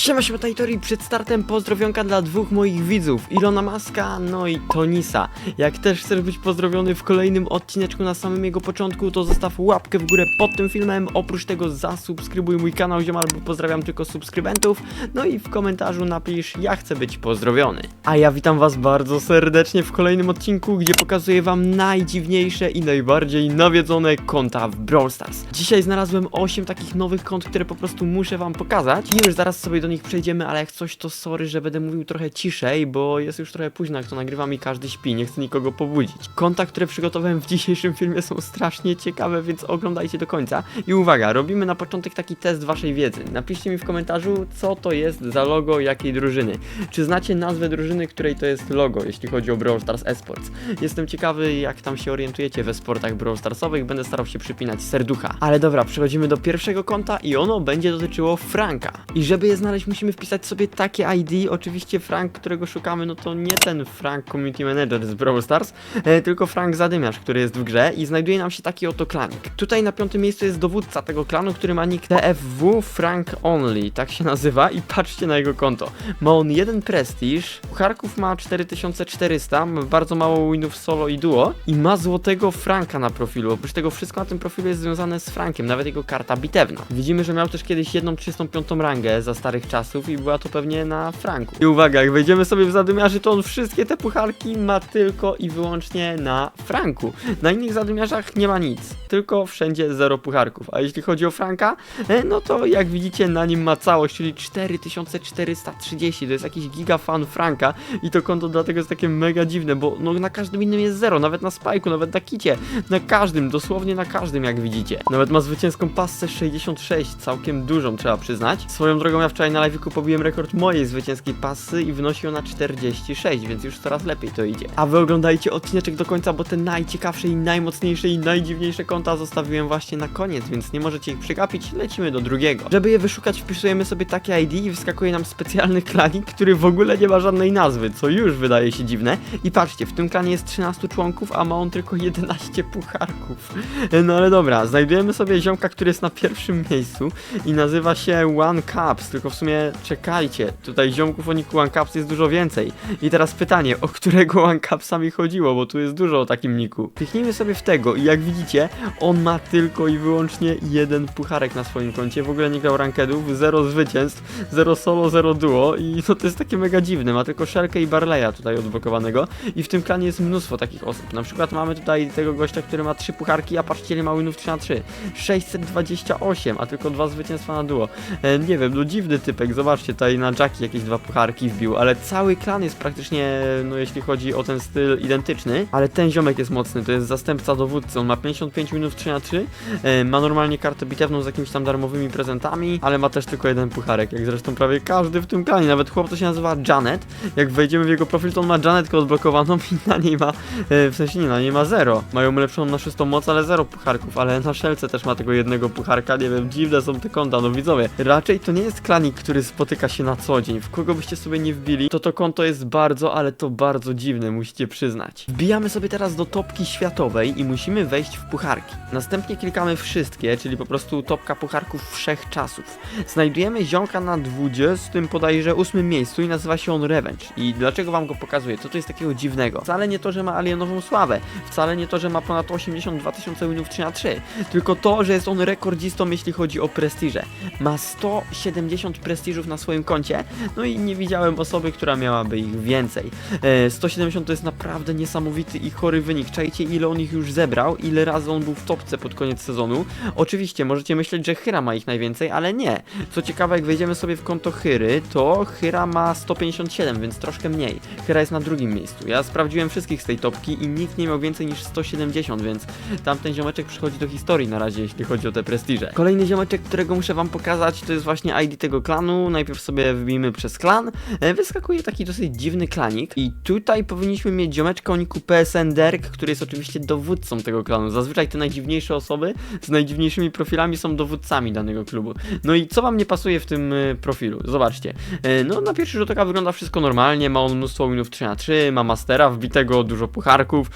Siema, siema, Tajtori, przed startem pozdrowionka dla dwóch moich widzów, Ilona Maska, no i Tonisa. Jak też chcesz być pozdrowiony w kolejnym odcineczku na samym jego początku, to zostaw łapkę w górę pod tym filmem, oprócz tego zasubskrybuj mój kanał, ziomal, bo pozdrawiam tylko subskrybentów, no i w komentarzu napisz, ja chcę być pozdrowiony. A ja witam was bardzo serdecznie w kolejnym odcinku, gdzie pokazuję wam najdziwniejsze i najbardziej nawiedzone konta w Brawl Stars. Dzisiaj znalazłem 8 takich nowych kont, które po prostu muszę wam pokazać i już zaraz sobie do nich przejdziemy, ale jak coś to sorry, że będę mówił trochę ciszej, bo jest już trochę późno, jak to nagrywam i każdy śpi, nie chcę nikogo pobudzić. Konta, które przygotowałem w dzisiejszym filmie są strasznie ciekawe, więc oglądajcie do końca. I uwaga, robimy na początek taki test waszej wiedzy. Napiszcie mi w komentarzu, co to jest za logo jakiej drużyny. Czy znacie nazwę drużyny, której to jest logo, jeśli chodzi o Brawl Stars Esports? Jestem ciekawy, jak tam się orientujecie we sportach Brawl Starsowych, będę starał się przypinać serducha. Ale dobra, przechodzimy do pierwszego konta i ono będzie dotyczyło Franka. I żeby je znaleźć, musimy wpisać sobie takie ID. Oczywiście Frank, którego szukamy, no to nie ten Frank Community Manager z Brawl Stars, e, tylko Frank Zadymiarz, który jest w grze i znajduje nam się taki oto klanik. Tutaj na piątym miejscu jest dowódca tego klanu, który ma nick TFW Frank Only, tak się nazywa i patrzcie na jego konto. Ma on jeden prestiż, pucharków ma 4400, ma bardzo mało winów solo i duo i ma złotego Franka na profilu. Oprócz tego wszystko na tym profilu jest związane z Frankiem, nawet jego karta bitewna. Widzimy, że miał też kiedyś jedną 35 rangę za starych czasów i była to pewnie na Franku. I uwaga, jak wejdziemy sobie w zadymiarzy, to on wszystkie te pucharki ma tylko i wyłącznie na Franku. Na innych zadymiarzach nie ma nic, tylko wszędzie zero pucharków. A jeśli chodzi o Franka, e, no to jak widzicie na nim ma całość, czyli 4430. To jest jakiś giga fan Franka i to konto dlatego jest takie mega dziwne, bo no na każdym innym jest zero, nawet na Spike'u, nawet na Kicie, na każdym, dosłownie na każdym jak widzicie. Nawet ma zwycięską passę 66, całkiem dużą trzeba przyznać. Swoją drogą ja wczoraj na live'ku pobiłem rekord mojej zwycięskiej passy i wynosi ona 46, więc już coraz lepiej to idzie. A wy oglądajcie odcineczek do końca, bo te najciekawsze i najmocniejsze i najdziwniejsze konta zostawiłem właśnie na koniec, więc nie możecie ich przegapić, lecimy do drugiego. Żeby je wyszukać, wpisujemy sobie takie ID i wyskakuje nam specjalny klanik, który w ogóle nie ma żadnej nazwy, co już wydaje się dziwne. I patrzcie, w tym klanie jest 13 członków, a ma on tylko 11 pucharków. No ale dobra, znajdujemy sobie ziomka, który jest na pierwszym miejscu i nazywa się One Cups, tylko w sumie czekajcie, tutaj ziomków o niku One Cups jest dużo więcej. I teraz pytanie, o którego One Cupsa mi chodziło, bo tu jest dużo o takim niku. Kliknijmy sobie w tego i jak widzicie, on ma tylko i wyłącznie jeden pucharek na swoim koncie, w ogóle nie grał rankedów, zero zwycięstw, zero solo, zero duo i no to jest takie mega dziwne, ma tylko Shelkę i Barleya tutaj odblokowanego i w tym klanie jest mnóstwo takich osób. Na przykład mamy tutaj tego gościa, który ma trzy pucharki, a patrzcie ile ma winów 3 na 3. 628, a tylko dwa zwycięstwa na duo. E, nie wiem, no dziwny typek, zobaczcie, tutaj na Jackie jakieś dwa pucharki wbił, ale cały klan jest praktycznie, no jeśli chodzi o ten styl, identyczny, ale ten ziomek jest mocny, to jest zastępca dowódcy, on ma 55 minut 3 na 3, e, ma normalnie kartę bitewną z jakimiś tam darmowymi prezentami, ale ma też tylko jeden pucharek, jak zresztą prawie każdy w tym klanie, nawet chłop to się nazywa Janet, jak wejdziemy w jego profil, to on ma Janetkę odblokowaną i na niej ma, e, w sensie nie, na niej ma zero, mają ulepszoną na szóstą moc, ale zero pucharków, ale na szelce też ma tego jednego pucharka, nie wiem, dziwne są te konta, no widzowie, raczej to nie jest klanik, który spotyka się na co dzień, w kogo byście sobie nie wbili, to to konto jest bardzo, ale to bardzo dziwne, musicie przyznać. Wbijamy sobie teraz do topki światowej i musimy wejść w pucharki. Następnie klikamy wszystkie, czyli po prostu topka pucharków wszechczasów. Znajdujemy ziomka na 20, podajże 8 miejscu i nazywa się on Revenge. I dlaczego wam go pokazuję? Co to jest takiego dziwnego? Wcale nie to, że ma alienową sławę, wcale nie to, że ma ponad 82 tysiące winów 3 na 3 tylko to, że jest on rekordzistą, jeśli chodzi o prestiże. Ma 170 prestiżów na swoim koncie, no i nie widziałem osoby, która miałaby ich więcej. E, 170 to jest naprawdę niesamowity i chory wynik. Czajcie, ile on ich już zebrał, ile razy on był w topce pod koniec sezonu. Oczywiście, możecie myśleć, że Hyra ma ich najwięcej, ale nie. Co ciekawe, jak wejdziemy sobie w konto Hyry, to Hyra ma 157, więc troszkę mniej. Hyra jest na drugim miejscu. Ja sprawdziłem wszystkich z tej topki i nikt nie miał więcej niż 170, więc tamten ziomeczek przychodzi do historii na razie, jeśli chodzi o te prestiże. Kolejny ziomeczek, którego muszę wam pokazać, to jest właśnie ID tego klanu. Najpierw sobie wbijmy przez klan. E, Wyskakuje taki dosyć dziwny klanik i tutaj powinniśmy mieć ziomeczka o niku PSN Derk, który jest oczywiście dowódcą tego klanu. Zazwyczaj te najdziwniejsze osoby z najdziwniejszymi profilami są dowódcami danego klubu. No i co wam nie pasuje w tym e, profilu? Zobaczcie. E, No na pierwszy rzut oka wygląda wszystko normalnie, ma on mnóstwo winów 3 na 3 ma mastera wbitego, dużo pucharków,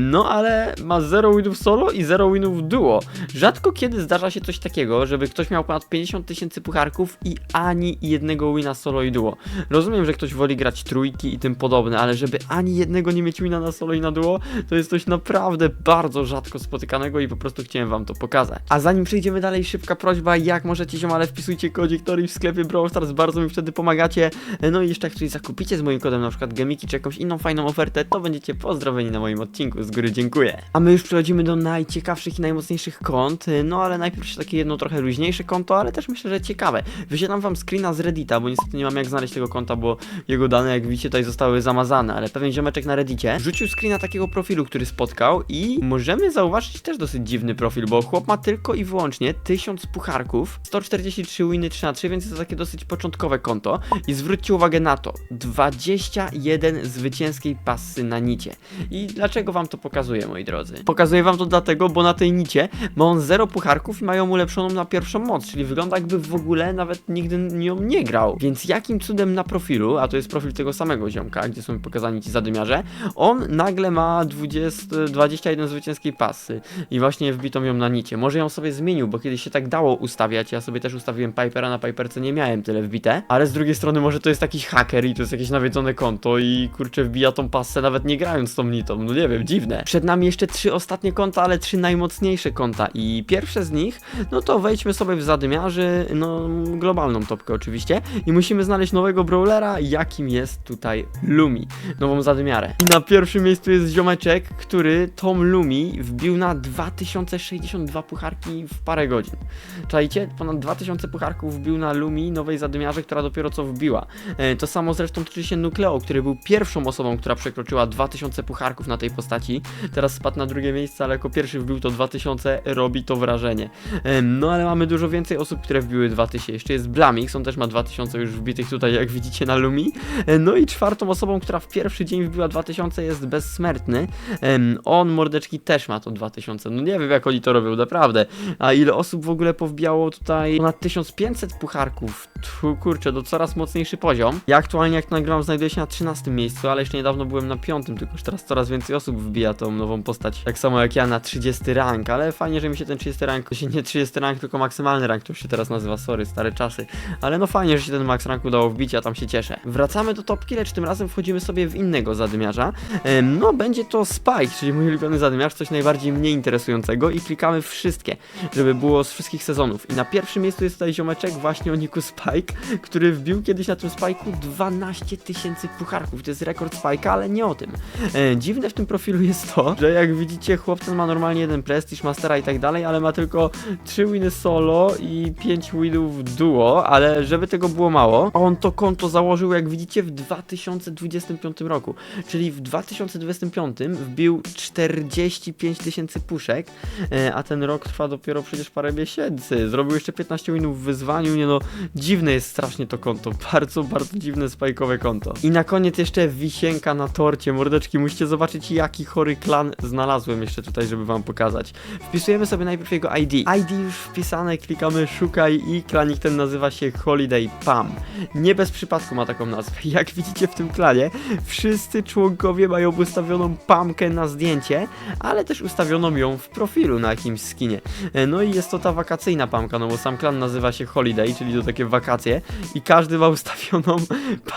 no ale ma 0 winów solo i 0 winów duo. Rzadko kiedy zdarza się coś takiego, żeby ktoś miał ponad 50 tysięcy pucharków i ani jednego wina solo i duo. Rozumiem, że ktoś woli grać trójki i tym podobne, ale żeby ani jednego nie mieć wina na solo i na duo, to jest coś naprawdę bardzo rzadko spotykanego i po prostu chciałem wam to pokazać. A zanim przejdziemy dalej, szybka prośba, jak możecie ziomale wpisujcie kodzik Tori w sklepie Brawl Stars, bardzo mi wtedy pomagacie. No i jeszcze jak coś zakupicie z moim kodem, na przykład gemiki czy jakąś inną fajną ofertę, to będziecie pozdrowieni na moim odcinku, z góry dziękuję. A my już przechodzimy do najciekawszych i najmocniejszych kont, no ale najpierw jeszcze takie jedno trochę luźniejsze konto, ale też myślę, że ciekawe. Wysiadam wam screena z Reddita, bo niestety nie mam jak znaleźć tego konta, bo jego dane, jak widzicie, tutaj zostały zamazane, ale pewien ziomeczek na Reddicie rzucił screena takiego profilu, który spotkał i możemy zauważyć też dosyć dziwny profil, bo chłop ma tylko i wyłącznie 1000 pucharków, 143 winy 3 na 3, więc to takie dosyć początkowe konto i zwróćcie uwagę na to, 21 zwycięskiej pasy na nicie. I dlaczego wam to pokazuję, moi drodzy? Pokazuję wam to dlatego, bo na tej nicie ma on 0 pucharków i mają ulepszoną na pierwszą moc, czyli wygląda jakby w ogóle nawet nigdy nią nie grał. Więc jakim cudem na profilu, a to jest profil tego samego ziomka, gdzie są pokazani ci zadymiarze, on nagle ma 20, 21 zwycięskiej pasy i właśnie wbitą ją na nicie. Może ją sobie zmienił, bo kiedyś się tak dało ustawiać, ja sobie też ustawiłem Pipera, na Piperce nie miałem tyle wbite, ale z drugiej strony może to jest jakiś haker i to jest jakieś nawiedzone konto i kurczę wbija tą pasę nawet nie grając tą nitą, no nie wiem, dziwne. Przed nami jeszcze trzy ostatnie konta, ale trzy najmocniejsze konta i pierwsze z nich, no to wejdźmy sobie w zadymiarzy, no globalną topkę oczywiście i musimy znaleźć nowego brawlera, jakim jest tutaj Lumi, nową zadymiarę. Na pierwszym miejscu jest ziomeczek, który tą Lumi wbił na 2062 pucharki w parę godzin. Czajcie? Ponad 2000 pucharków wbił na Lumi, nowej zadymiarze, która dopiero co wbiła. E, to samo zresztą tyczy się Nukleo, który był pierwszą osobą, która przekroczyła 2000 pucharków na tej postaci. Teraz spadł na drugie miejsce, ale jako pierwszy wbił to 2000, robi to wrażenie. E, no ale mamy dużo więcej osób, które wbiły 2000. Jeszcze jest Blamix, Nixon też ma 2000 już wbitych tutaj, jak widzicie na Lumi. E, no i czwartą osobą, która w pierwszy dzień wbiła 2000 jest bezsmertny. On mordeczki też ma to 2000. No nie wiem jak oni to robią, naprawdę. A ile osób w ogóle powbijało tutaj? Ponad 1500 pucharków. Tu, kurczę, do coraz mocniejszy poziom. Ja aktualnie jak nagram znajduję się na 13 miejscu, ale jeszcze niedawno byłem na 5, tylko już teraz coraz więcej osób wbija tą nową postać. Tak samo jak ja na 30 rank, ale fajnie, że mi się ten 30 rank, to się nie 30 rank, tylko maksymalny rank, to już się teraz nazywa, sorry, stare czasy. Ale no fajnie, że się ten max rank udało wbić, ja tam się cieszę. Wracamy do topki, lecz tym razem wchodzimy sobie w innego zadymiarza. No, będzie to Spike, czyli mój ulubiony zadymiarz, coś najbardziej mnie interesującego i klikamy wszystkie, żeby było z wszystkich sezonów. I na pierwszym miejscu jest tutaj ziomeczek właśnie o niku Spike, który wbił kiedyś na tym Spike'u 12 tysięcy pucharków. To jest rekord Spike'a, ale nie o tym. E, dziwne w tym profilu jest to, że jak widzicie, chłopcem ma normalnie jeden Prestige, Mastera i tak dalej, ale ma tylko 3 winy solo i 5 winów duo, ale żeby tego było mało, on to konto założył, jak widzicie, w 2025 roku. Czyli w 2025 wbił 45 tysięcy puszek, e, a ten rok trwa dopiero przecież parę miesięcy. Zrobił jeszcze 15 winów w wyzwaniu, nie no, dziwne jest strasznie to konto, bardzo, bardzo dziwne spajkowe konto. I na koniec jeszcze wisienka na torcie, mordeczki, musicie zobaczyć jaki chory klan znalazłem jeszcze tutaj, żeby wam pokazać. Wpisujemy sobie najpierw jego ID. ID już wpisane, klikamy szukaj i klanik ten nazywa się Holiday Pam. Nie bez przypadku ma taką nazwę. Jak widzicie w tym klanie, wszyscy członkowie mają ustawioną pamkę na zdjęcie, ale też ustawioną ją w profilu na jakimś skinie. E, No i jest to ta wakacyjna pamka, no bo sam klan nazywa się Holiday, czyli to takie wakacje i każdy ma ustawioną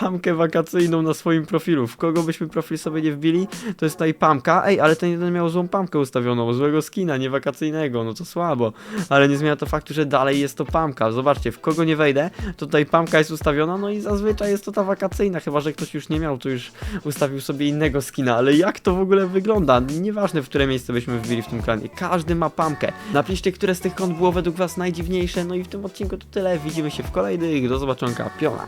pamkę wakacyjną na swoim profilu. W kogo byśmy profil sobie nie wbili, to jest tutaj pamka. Ej, ale ten jeden miał złą pamkę ustawioną, złego skina, nie wakacyjnego, no to słabo. Ale nie zmienia to faktu, że dalej jest to pamka. Zobaczcie, w kogo nie wejdę, tutaj pamka jest ustawiona, no i zazwyczaj jest to ta wakacyjna, chyba że ktoś już nie miał, to już ustawił sobie innego skina, ale jak to w ogóle wygląda? Nieważne, w które miejsce byśmy wbili w tym klanie, każdy ma pamkę. Napiszcie, które z tych kont było według was najdziwniejsze, no i w tym odcinku to tyle. Widzimy się w kolejnych, do zobaczonka, piona.